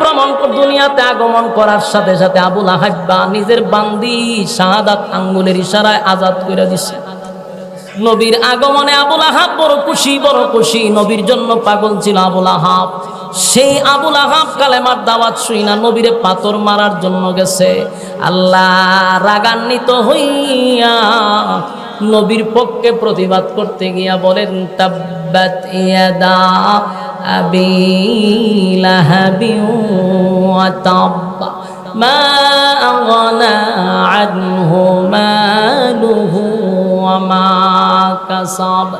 ভ্রমণ দুনিয়াতে আগমন করার সাথে সাথে আবুল আহাব্বা নিজের বান্দি শাহাদাত আঙ্গুলের ইশারায় আজাদ করে দিছে। নবীর আগমনে আবুল আহাব বড় খুশি বড় খুশি। নবীর জন্য পাগল ছিল আবুল আহাব। সেই আবুল আহাব কালেমার দাওয়াত শুই না, নবীরে পাথর মারার জন্য গেছে। আল্লাহ রাগান্বিত হইয়া নবীর পক্ষে প্রতিবাদ করতে গিয়া বলেন, তাব্বাত ইয়াদা লাহাবি ওয়া তাব্বা মা আগনা আনহু মালুহু ওয়া মা কাসাব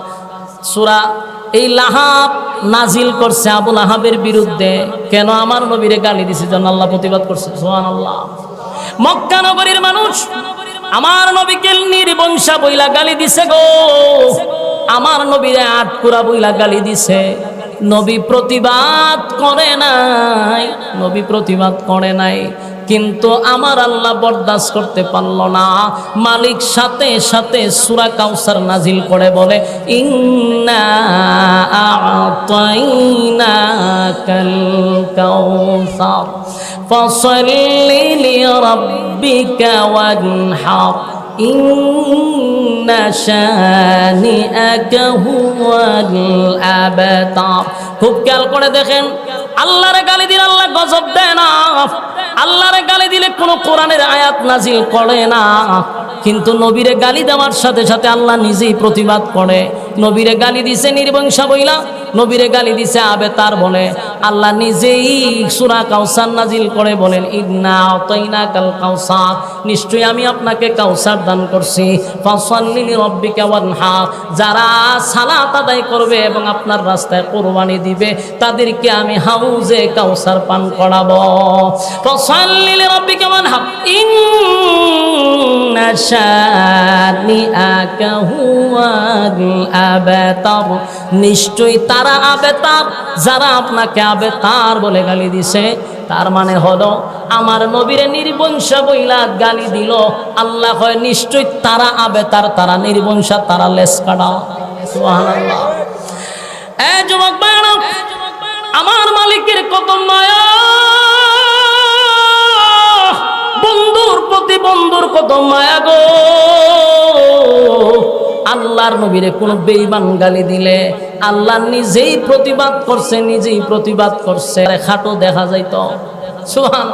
এই লাহাব নাজিল করছে আবুল আহাবের বিরুদ্ধে। কেন আমার নবীরে গালি দিছে? জন্য আল্লাহ প্রতিবাদ করছে। সুবহানাল্লাহ। মক্কা নগরীর মানুষ আমার নবীকে নির্বংশা বইলা গালি দিছে গো। আমার নবীরে আটকুরা বইলা গালি দিছে। নবী প্রতিবাদ করে নাই, নবী প্রতিবাদ করে নাই। কিন্তু আমার আল্লাহ বরদাস্ত করতে পারল না। মালিক সাথে সাথে সুরা কাউসার নাজিল করে বলে, ইন্না আতাইনাকাল খুব খেয়াল করে দেখেন। আল্লাহরে গালি দিন আল্লাহ গজব দেয় না। আল্লাহরে গালি দিলে কোনো কোরআনের আয়াত নাজিল করে না। কিন্তু নবীরে গালি দেওয়ার সাথে সাথে আল্লাহ নিজেই প্রতিবাদ করে। নবীরে গালি দিছে নির্বংশা বইলা, নবীরে গালি দিছে আবে তার বলে আল্লাহ নিজেই সুরা কাউসার নাজিল করে বলেন, ইন্না অতইনা কাল কাউসার নিশ্চয়ই আমি আপনাকে কাউসার দান করছি। যারা সালাত আদায় করবে এবং আপনার রাস্তায় কোরবানি দিবে, তাদেরকে আমি হাউজে কাউসার পান করাবো। ফাসাল্লিলি রব্বিকা ওয়ানহা ইন্না শানিআকা হুয়াল নিশ্চয়ই তারা আবেতার, যারা আপনাকে আবেতার বলে গালি দিছে। তার মানে হলো, আমার নবীরে নির্বংশা বইলা গালি দিল। আল্লাহ হয় নিশ্চয়ই তারা আবেতার, তারা নির্বংশা, তারা লেস কাটা। যুবক আমার মালিকের কত মায়া। বন্ধুর প্রতি বন্ধুর কত মায়া গো। আল্লাহর নবীরে কোনো বেইমান গালি দিলে, আল্লাহ নিজেই প্রতিবাদ করছে, নিজেই প্রতিবাদ করছে। খাটো দেখা যাইতো। সুহান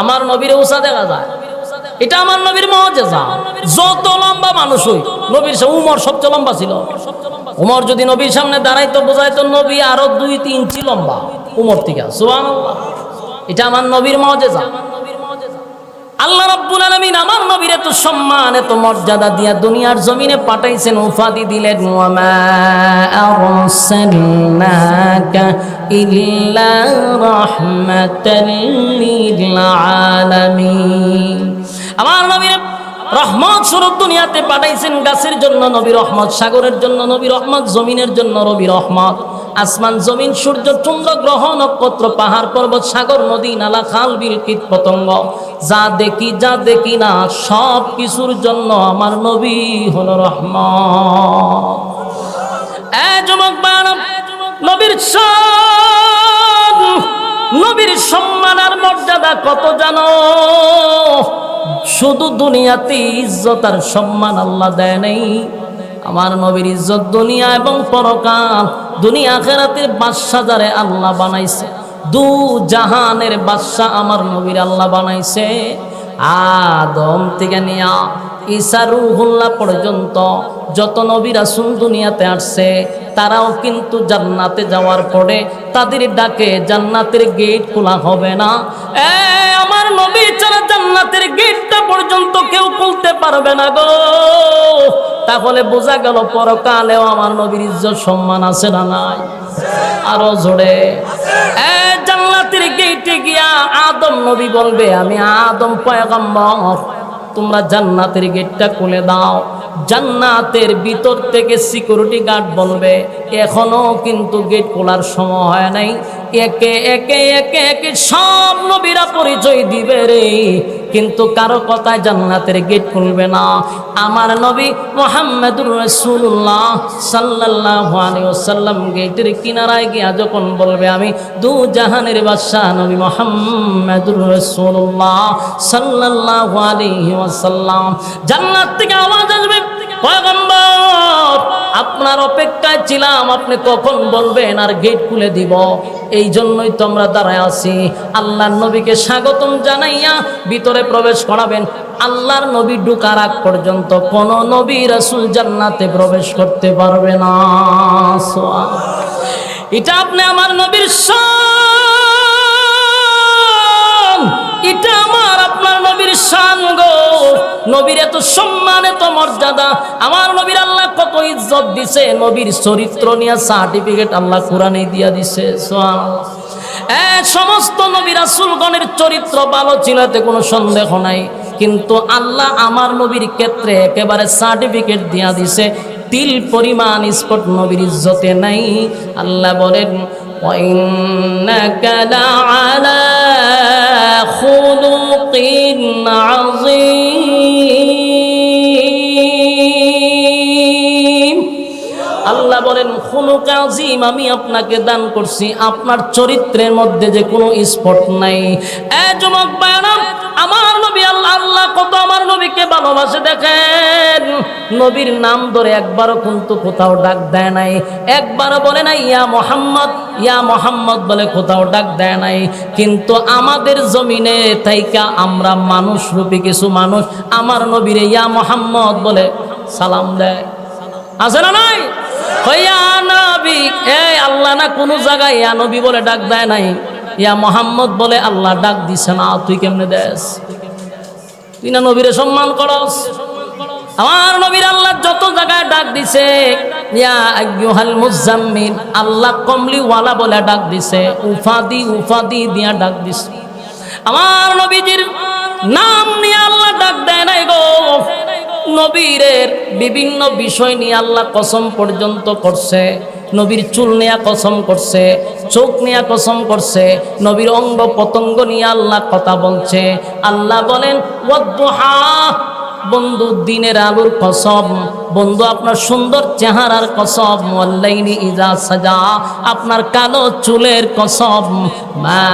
আমার নবীরে উষা দেখা যায়। এটা আমার নবীর মজেজা যত লম্বা মানুষ হই, নবীর উমর সবচেয়ে লম্বা ছিল। উমর যদি নবীর সামনে দাঁড়াইতো, বোঝাইতো নবী আরও দুই তিন ইঞ্চি লম্বা। উমর থেকে। সুহান এটা আমার নবীর মজেজা আল্লাহ রাব্বুল আলামিন আমার নবীর এত সম্মান, এত মর্যাদা দিয়া দুনিয়ার জমিনে পাঠাইছেন উফাদি দিলেন আমার নবীর রহমত স্বরূপ দুনিয়াতে পাঠাইছেন গাছের জন্য নবী রহমত, সাগরের জন্য নবী রহমত, জমিনের জন্য নবী রহমত। আসমান, জমিন, সূর্য, চন্দ্র, গ্রহ, নক্ষত্র, পাহাড়, পর্বত, সাগর, নদী, নালা, খাল, বিল, কীট, পতঙ্গ। যা দেখি যা দেখি না, সব কিছুর জন্য আমার নবী হলো বানব নবীর নবীর সম্মান আর মর্যাদা কত জানো? শুধু দুনিয়াতে ইজ্জত আর সম্মান আল্লাহ দেয় নাই। আমার নবীর ইজ্জত দুনিয়া এবং পরকাল, দুনিয়া আখেরাতের বাদশা যারে আল্লাহ বানাইছে। দু জাহানের বাদশা আমার নবীর আল্লাহ বানাইছে। আদম থেকে নিয়া ঈসা রুহুল্লাহ পর্যন্ত যত নবী রাসূল দুনিয়াতে আসছে, তারাও কিন্তু জান্নাতে যাওয়ার পরে তাদের ডাকে জান্নাতের গেট খোলা হবে না। এ, আমার নবী ছাড়া জান্নাতের গেটটা পর্যন্ত কেউ খুলতে পারবে না গো। তাহলে বোঝা গেল পরকালেও আমার নবীর ইজ্জত সম্মান আছে না নাই? আরও জোরে। এ, জান্নাতের গেটে গিয়া আদম নবী বলবে, আমি আদম পয়গম্বর। তোমরা জান্নাতের গেটটা খুলে দাও। জান্নাতের ভিতর থেকে সিকিউরিটি গার্ড বলবে, এখনও কিন্তু গেট খোলার সময় হয় নাই। একে একে একে একে সব নবীরা পরিচয় দিবে রে। কিন্তু কারও কথায় জান্নাতের গেট খুলবে না। আমার নবী মোহাম্মদুর রসুল্লাহ সাল্লাহ আলিয়াল্লাম গেটের কিনারায় গিয়া যখন বলবে, আমি দু জাহানের বাদশাহ নবী মোহাম্মদুর রসুল্লাহ সাল্লাহ আলিহি ওসাল্লাম জান্নাত থেকে আওয়াজ আসবে। আপনার অপেক্ষায় ছিলাম, আপনি কখন বলবেন আর গেট খুলে দিব। এই জন্যই তো আমরা দাঁড়ায় আছি। আল্লাহর নবীকে স্বাগতম জানাইয়া ভিতরে প্রবেশ করাবেন। আল্লাহর নবী ঢুকার আগ পর্যন্ত কোন নবী রাসূল জান্নাতে প্রবেশ করতে পারবে না। এটা আপনি আমার নবীর শান এটা আমার, আপনার নবীর শান গো। নবীর এত সম্মান, এত মর্যাদা। আমার নবীর আল্লাহ কত ইজ্জত দিছে। নবীর চরিত্র নিয়ে সার্টিফিকেট আল্লাহ কোরআনে দিয়া দিছে। সমস্ত নবী রাসূলগণের চরিত্র ভালো ছিল এতে কোনো সন্দেহ নাই। কিন্তু আল্লাহ আমার নবীর ক্ষেত্রে একেবারে সার্টিফিকেট দিয়া দিছে। তিল পরিমাণ স্পট নবীর ইজ্জতে নাই। আল্লাহ বলেন وإنك لعلى خلق عظيم আল্লাহ বলেন খুলুক আজিম আমি আপনাকে দান করছি আপনার চরিত্রের মধ্যে যে কোনো স্পট নাই এ যুবক বায়না আমার নবী আল্লাহ আল্লাহ কত আমার নবীকে ভালোবাসে দেখেন। নবীর নাম ধরে একবারও কিন্তু কোথাও ডাক দেয় নাই। একবারও বলে নাই, ইয়া মোহাম্মদ ইয়া মোহাম্মদ বলে কোথাও ডাক দেয় নাই। কিন্তু আমাদের জমিনে তাইকা আমরা মানুষ রূপী কিছু মানুষ, আমার নবীরে ইয়া মোহাম্মদ বলে সালাম দেয়। আছে না নাই? হইয়া নবী এই আল্লাহ না কোনো জায়গায় ইয়া নবী বলে ডাক দেয় নাই। ইয়া মোহাম্মদ বলে আল্লাহ ডাক দিছে না তুই কেমনে দেস তুই না নবীরে সম্মান করস? আমার নবীর আল্লাহ যত জায়গায় ডাক দিছে আল্লাহ কমলি ওয়ালা বলে ডাক দিছে, উফাদি উফাদি দিয়া ডাক দিছে। আমার নবীজির নাম নিয়ে আল্লাহ ডাক দেয় নাই গো। নবীরের বিভিন্ন বিষয় নিয়ে আল্লাহ কসম পর্যন্ত করছে। নবীর চুল নেয়া কসম করছে, চোখ নেয়া কসম করছে, নবীর অঙ্গ পতঙ্গ নিয়ে আল্লাহ কথা বলছে। আল্লাহ বলেন বন্ধু, দিনের আলোর কসম বন্ধু, আপনার সুন্দর চেহারার কসব ওয়াল্লাইনি ইজা সাজা, আপনার কালো চুলের কসব মা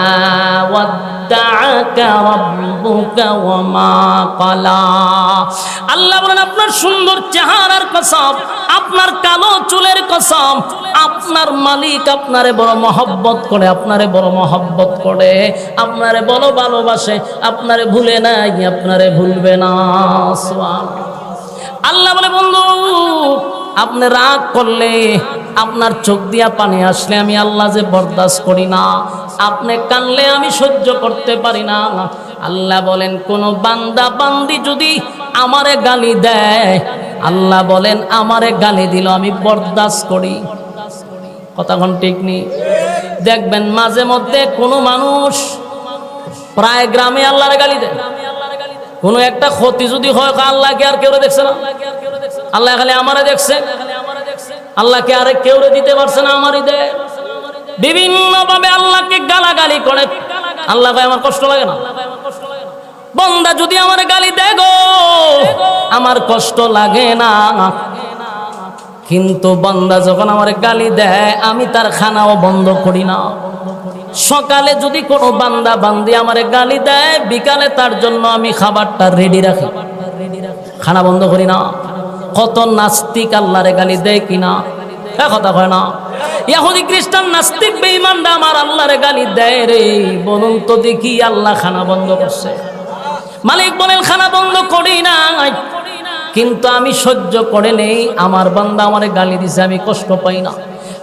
আল্লাহ বলেন, আপনার সুন্দর চেহারার কসম, আপনার কালো চুলের কসম, আপনার মালিক আপনারে বড় মহব্বত করে, আপনারে বড় মহব্বত করে। আপনারে বড় ভালোবাসে, আপনারে ভুলে নাই, আপনারে ভুলবে না। আল্লাহ বলে, বন্ধু, আপনি রাগ করলে, আপনার চোখ দিয়া পানি আসলে আমি আল্লাহ যে বরদাস্ত করি না। আপনি কানলে আমি সহ্য করতে পারি না। আল্লাহ বলেন, কোন বান্দা, বান্দি যদি আমারে গালি দেয়, আল্লাহ বলেন, আমারে গালি দিল, আমি বরদাস্ত করি। কথাক্ষণ ঠিক নেই দেখবেন, মাঝে মধ্যে কোনো মানুষ প্রায় গ্রামে আল্লাহরে গালি দেয়। কোনো একটা ক্ষতি যদি হয় আল্লাহকে আর কেউ দেখছে না? আল্লাহ খালি আমারে দেখছে। আল্লাহকে আরে কেউ দিতে পারছে না আমারই দেয় বিভিন্ন ভাবে আল্লাহকে গালাগালি করে। আল্লাহ ভাই, আমার কষ্ট লাগে না? বন্দা যদি আমার গালি দেয় গো, আমার কষ্ট লাগে না। কিন্তু বন্দা যখন আমার গালি দেয়, আমি তার খানাও বন্ধ করি না। সকালে যদি কোনো বান্দা বান্দি আমার গালি দেয়, বিকালে তার জন্য আমি খাবারটা রেডি রাখি। খানা বন্ধ করি না। কত নাস্তিক আল্লাহরে গালি দেয় কিনা? কথা হয় না। ইয়াহুদি খ্রিস্টান নাস্তিক, বেঈমানরা আমার আল্লাহরে গালি দেয় রে। বলুন তো দেখি আল্লাহ খানা বন্ধ করছে। মালিক বলেন, খানা বন্ধ করি না কিন্তু আমি সহ্য করে নেই। আমার বান্দা আমারে গালি দিছে, আমি কষ্ট পাই না।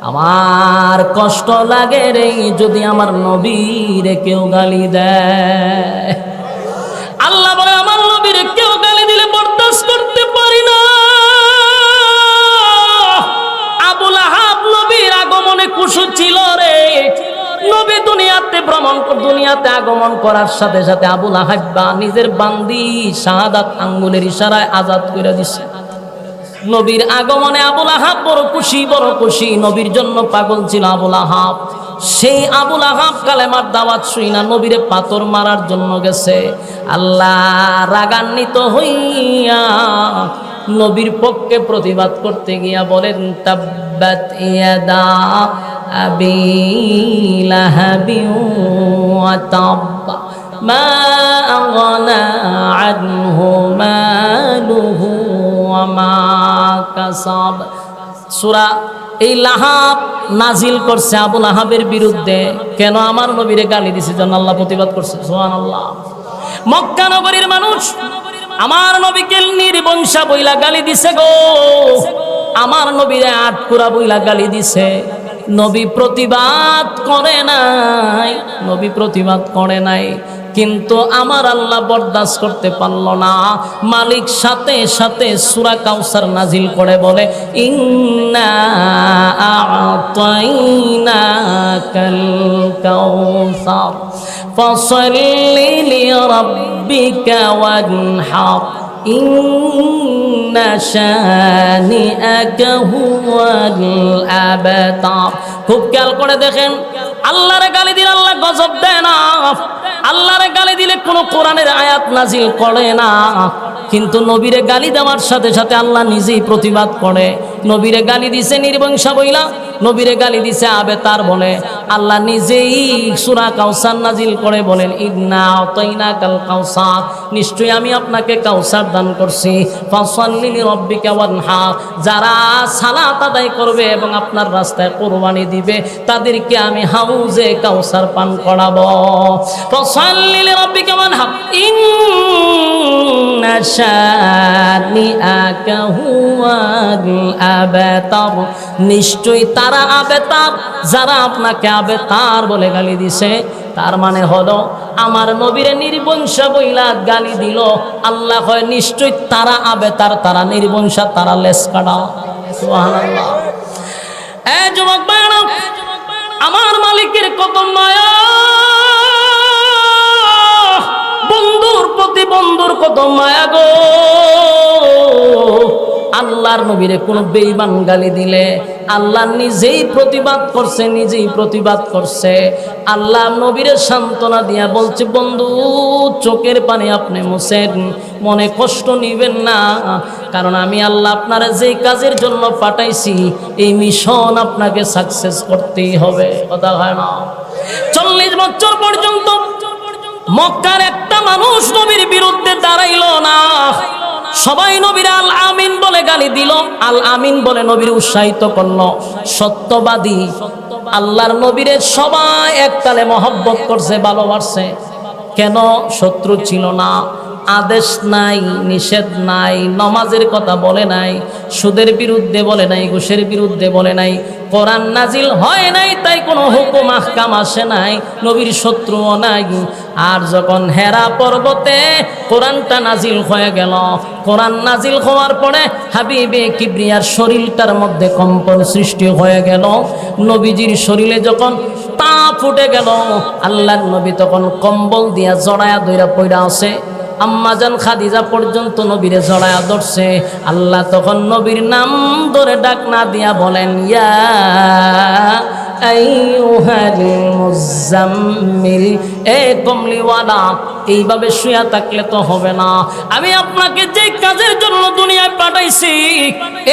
আমার কষ্ট লাগে রে, যদি আমার নবীরে কেউ গালি দেয়। আল্লাহ বলে, আমার নবীরে কেউ গালি দিলে বরদাস্ত করতে পারি না। আবুল আহাব নবীর আগমনে কুশু ছিল রে। নবী দুনিয়াতে ভ্রমণ দুনিয়াতে আগমন করার সাথে সাথে আবুল আহাব্বা নিজের বান্দি শাহাদাত আঙ্গুলের ইশারায় আজাদ করে দিছে। নবীর আগমনে আবুল আহাব বড় খুশি বড় খুশি। নবীর জন্য পাগল ছিল আবুল আহাব। সেই আবুল আহাব কালেমার দাওয়াত শুই না, নবীরে পাথর মারার জন্য গেছে। আল্লাহ রাগান্বিত হইয়া নবীর পক্ষে প্রতিবাদ করতে গিয়া বলেন, তাব্বাত ইয়াদা লাহাবি ওয়া তাব্বা মা আগনা আনহু মালুহু ওয়া মা কাসাব এই লাহাব নাজিল করছে আবুল আহাবের বিরুদ্ধে। কেন আমার নবীরে গালি দিছে? জন্য আল্লাহ প্রতিবাদ করছে। সুবহানাল্লাহ। মক্কা নগরীর মানুষ, আমার নবীকে নির্বংশা বইলা গালি দিছে গো। আমার নবীরে আটকুরা বইলা গালি দিছে। নবী প্রতিবাদ করে নাই, নবী প্রতিবাদ করে নাই। কিন্তু আমার আল্লাহ বরদাস্ত করতে পারল না। মালিক সাথে সাথে সুরা কাউসার নাজিল করে বলে, ইন্না খুব খেয়াল করে দেখেন। আল্লাহরে গালি দিন আল্লাহ গজব দেয় না। আল্লাহরে গালি দিলে কোনো কোরআনের আয়াত নাজিল করে না। কিন্তু নবীরে গালি দেওয়ার সাথে সাথে আল্লাহ নিজেই প্রতিবাদ করে। নবীরে গালি দিছে নির্বংশা বইলা, নবীরে গালি দিছে আবে তার বলে আল্লাহ নিজেই সুরা কাউসার নাজিল করে বলেন, ইন্না অতইনা কাল কাউসার নিশ্চয়ই আমি আপনাকে কাউসার দান করছি। যারা সালাত আদায় করবে এবং আপনার রাস্তায় কোরবানি দিবে, তাদেরকে আমি হাউজে কাউসার পান করাবো। ফাসাল্লিলি রব্বিকা ওয়ানহা ইন্না শানিআকা হুয়াল নিশ্চয়ই তারা আবেতার, যারা আপনাকে আবেতার বলে গালি দিছে। তার মানে হলো, আমার নবীরে নির্বংশা বইলা গালি দিল। আল্লাহ হয় নিশ্চয়ই তারা আবেতার, তারা নির্বংশা, তারা লেস কাটা। যুবক আমার মালিকের কত মায়া। বন্ধুর প্রতি বন্ধুর কত মায়া গো। আল্লাহর নবীরে কোনো বেইমান গালি দিলে, আল্লাহ নিজেই প্রতিবাদ করছে, নিজেই প্রতিবাদ করছে। আল্লাহ নবীরে সান্ত্বনা দিয়া বলছে, বন্ধু, চোখের পানি আপনি মুছেন, মনে কষ্ট নিবেন না। কারণ আমি আল্লাহ আপনারা যেই কাজের জন্য পাঠাইছি, এই মিশন আপনাকে সাকসেস করতেই হবে। কথা হয় না। চল্লিশ বছর পর্যন্ত মক্কার একটা মানুষ নবীর বিরুদ্ধে দাঁড়াইল না। সবাই নবীর আল আমিন বলে গালি দিল। আল আমিন বলে নবীর উৎসাহিত করল। সত্যবাদী। আল্লাহর নবীরে সবাই একতালে মহব্বত করছে, ভালোবাসছে। কেন? শত্রু ছিল না। আদেশ নাই, নিষেধ নাই, নমাজের কথা বলে নাই, সুদের বিরুদ্ধে বলে নাই, ঘুষের বিরুদ্ধে বলে নাই, কোরআন নাজিল হয় নাই, তাই কোনো হুকুম আহকাম আসে নাই, নবীর শত্রুও নাই। আর যখন হেরা পর্বতে কোরআনটা নাজিল হয়ে গেল, কোরআন নাজিল হওয়ার পরে হাবিবে কিবরিয়ার শরীরটার মধ্যে কম্পন সৃষ্টি হয়ে গেল। নবীজির শরীরে যখন তা ফুটে গেল আল্লাহ নবী তখন কম্বল দিয়া জড়ায়া দইরা পইরা আছে। আম্মাজান খাদিজা পর্যন্ত নবীরে জড়ায়া ধরছে। আল্লাহ তখন নবীর নাম ধরে ডাক না দিয়া বলেন, ইয়া এ কমলিওয়ালা, এইভাবে শুয়া থাকলে তো হবে না। আমি আপনাকে যে কাজের জন্য দুনিয়ায় পাঠাইছি,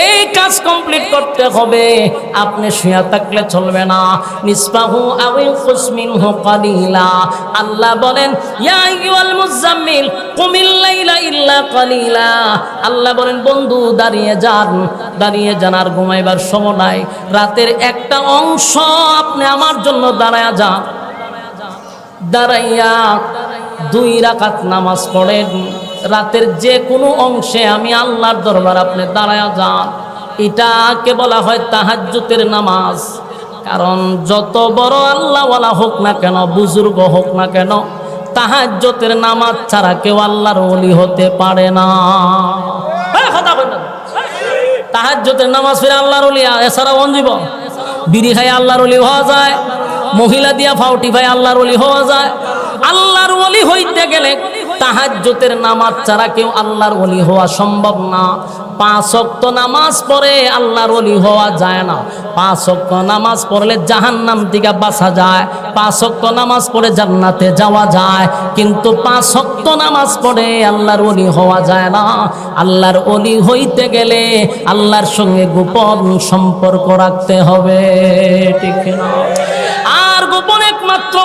এই কাজ কমপ্লিট করতে হবে। আপনি শুয়া থাকলে চলবে না। নিসবাহু আউল কুসমিনহু কালিলা। আল্লাহ বলেন, ইয়া আইয়ুহাল মুজাম্মিল, কুমিল লাইলা ইল্লা কালিলা। আল্লাহ বলেন, বন্ধু, দাঁড়িয়ে যান। দাঁড়িয়ে যান আর ঘুমাইবার সময় নাই। রাতের একটা অংশ আপনি আমার জন্য দাঁড়ায়া যান। দাঁড়াইয়া দুই রাকাত নামাজ পড়েন। রাতের যে কোনো অংশে আমি আল্লাহর দরবার আপনি দাঁড়ায়া যান। এটাকে বলা হয় তাহাজ্জুতের নামাজ। কারণ যত বড় আল্লাহওয়ালা হোক না কেন, বুজুর্গ হোক না কেন তাহাজ্জতের নামাজ ছাড়া কেউ আল্লাহর ওলি হতে পারে না। না। তাহাজ্জতের নামাজ ফিরে আল্লাহর ওলি এছাড়া অঞ্জীব বিড়ি খাই আল্লাহর ওলি হওয়া যায়। মহিলা দিয়া ফাউটি ভাই, আল্লাহর ওলি হওয়া যায়। আল্লাহর ওলি হইতে গেলে তাহাজ্জুদের নামাজ ছাড়া কেউ আল্লাহর ওলি হওয়া সম্ভব না। পাঁচ ওয়াক্ত নামাজ পড়ে আল্লাহর ওলি হওয়া যায় না। পাঁচ ওয়াক্ত নামাজ পড়লে জাহান্নাম থেকে বাঁচা যায়। পাঁচ ওয়াক্ত নামাজ পড়ে জান্নাতে যাওয়া যায়। কিন্তু পাঁচ ওয়াক্ত নামাজ পড়ে আল্লাহর ওলি হওয়া যায় না। আল্লাহর ওলি হইতে গেলে আল্লাহর সঙ্গে গোপন সম্পর্ক রাখতে হবে, ঠিক না গোপন একমাত্র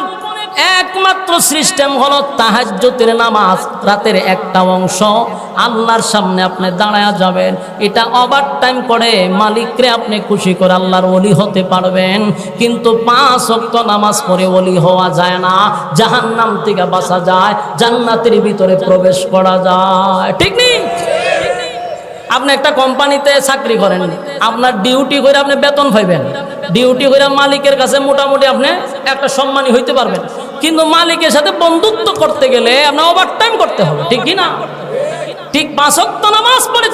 একমাত্র সিস্টেম হলো তাহাজ্জুদের নামাজ। রাতের একটা অংশ আল্লাহর সামনে আপনি দাঁড়ায়া যাবেন। এটা ওভার টাইম করে মালিকরে আপনি খুশি করে আল্লাহর ওলি হতে পারবেন। কিন্তু পাঁচ ওয়াক্ত নামাজ পড়ে ওলি হওয়া যায় না। জাহান্নাম থেকে বাঁচা যায়, জান্নাতের ভিতরে প্রবেশ করা যায়। ঠিক নেই? আপনি একটা কোম্পানিতে চাকরি করেন, আপনার ডিউটি করে আপনি বেতন পাইবেন। ডিউটি করে মালিকের কাছে মোটামুটি আপনি একটা সম্মানী হইতে পারবেন। কিন্তু মালিকের সাথে বন্ধুত্ব করতে গেলে আপনার ওভার টাইম করতে হবে, ঠিক কি না? ঠিক পাঁচ ওয়াক্ত নামাজ পড়ে